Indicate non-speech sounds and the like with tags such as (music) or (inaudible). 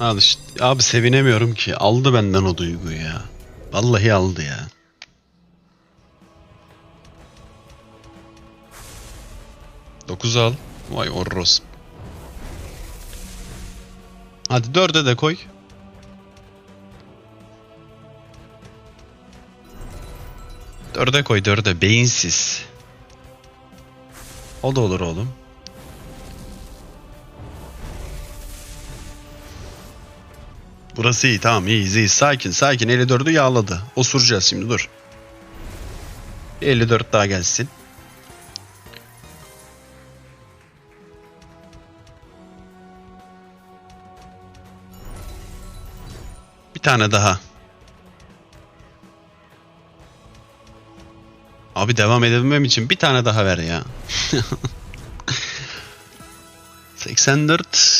Al işte. Abi sevinemiyorum ki. Aldı benden o duyguyu ya. Vallahi aldı ya. Dokuz al. Vay orros. Hadi dörde de koy. Dörde koy dörde. Beyinsiz. O da olur oğlum. Burası iyi tamam iyiyiz iyiyiz. Sakin sakin 54'ü yağladı. Osuracağız şimdi dur. 54 daha gelsin. Bir tane daha. Abi devam edebilmem için bir tane daha ver ya. (laughs) 84